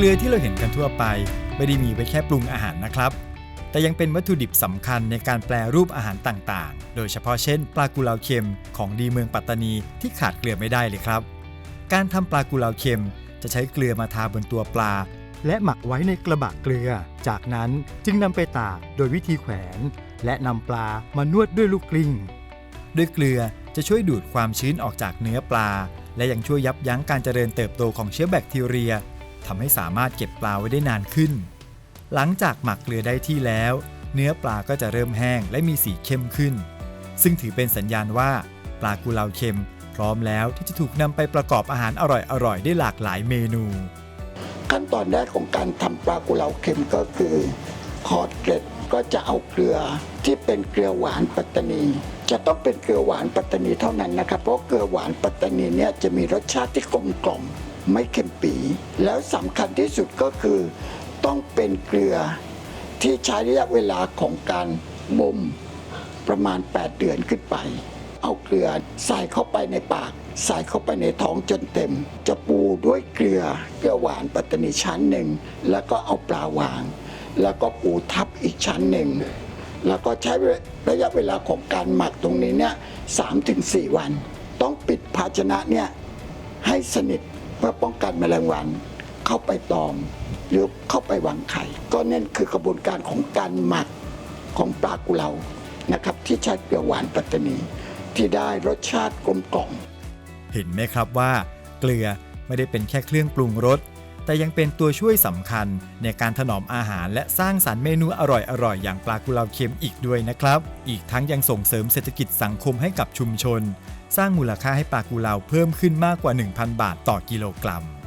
เกลือที่เราเห็นกันทั่วไป ไม่ได้มีไว้แค่ปรุงอาหารนะครับ แต่ยังเป็นวัตถุดิบสำคัญในการแปลรูปอาหารต่างๆ โดยเฉพาะเช่น ปลากุเลาเค็มของดีเมืองปัตตานีที่ขาดเกลือไม่ได้เลยครับ การทำปลากุเลาเค็มจะใช้เกลือมาทาบนตัวปลา และหมักไว้ในกระบะเกลือ จากนั้นจึงนำไปตากโดยวิธีแขวน และนำปลามานวดด้วยลูกกลิ้งด้วยเกลือจะช่วยดูดความชื้นออกจากเนื้อปลา และยังช่วยยับยั้งการเจริญเติบโตของเชื้อแบคทีเรีย ทำให้สามารถเก็บปลาไว้ได้นานขึ้น หลังจากหมักเกลือได้ที่แล้ว เนื้อปลาก็จะเริ่มแห้งและมีสีเข้มขึ้น ซึ่งถือเป็นสัญญาณว่า ปลากุเลาเค็ม พร้อมแล้วที่จะถูกนำไปประกอบอาหารอร่อยๆได้หลากหลายเมนู ขั้นตอนแรกของการทำปลากุเลาเค็มก็คือคอดเกล็ด ก็จะเอาเกลือที่เป็นเกลือหวานปัตตานี จะต้องเป็นเกลือหวานปัตตานีเท่านั้นนะครับ เพราะเกลือหวานปัตตานีเนี่ยจะมีรสชาติที่กลมกล่อมไม่เค็มปีแล้วสำคัญที่สุดก็คือ ต้องเป็นเกลือที่ใช้ระยะเวลาของการบ่มประมาณ 8 เดือนขึ้นไป เอาเกลือใส่เข้าไปในปาก ใส่เข้าไปในท้องจนเต็ม จะปูด้วยเกลือเกลือหวานปัตตานีชั้นหนึ่ง แล้วก็เอาปลาวาง แล้วก็ปูทับอีกชั้นหนึ่ง แล้วก็ใช้ระยะเวลาของการหมักตรงนี้เนี่ยสามถึงสี่วัน ต้องปิดภาชนะเนี่ยให้สนิทเพื่อป้องกันแมลงวันเข้าไปตอม หรือเข้าไปวางไข่ ก็นั่นคือกระบวนการของการหมักของปลากุเลานะครับ ที่ใช้เกลือหวานปัตตานีที่ได้รสชาติกลมกล่อมเห็นไหมครับว่า เกลือไม่ได้เป็นแค่เครื่องปรุงรส แต่ยังเป็นตัวช่วยสำคัญในการถนอมอาหารและสร้างสารรค์เมนูอร่อยๆอย่างปลากุเลาเค็มอีกด้วยนะครับ อีกทั้งยังส่งเสริมเศรษฐกิจสังคมให้กับชุมชน สร้างมูลค่าให้ปลากุเลาเพิ่มขึ้นมากกว่า 1,000 บาทต่อกิโลกรัม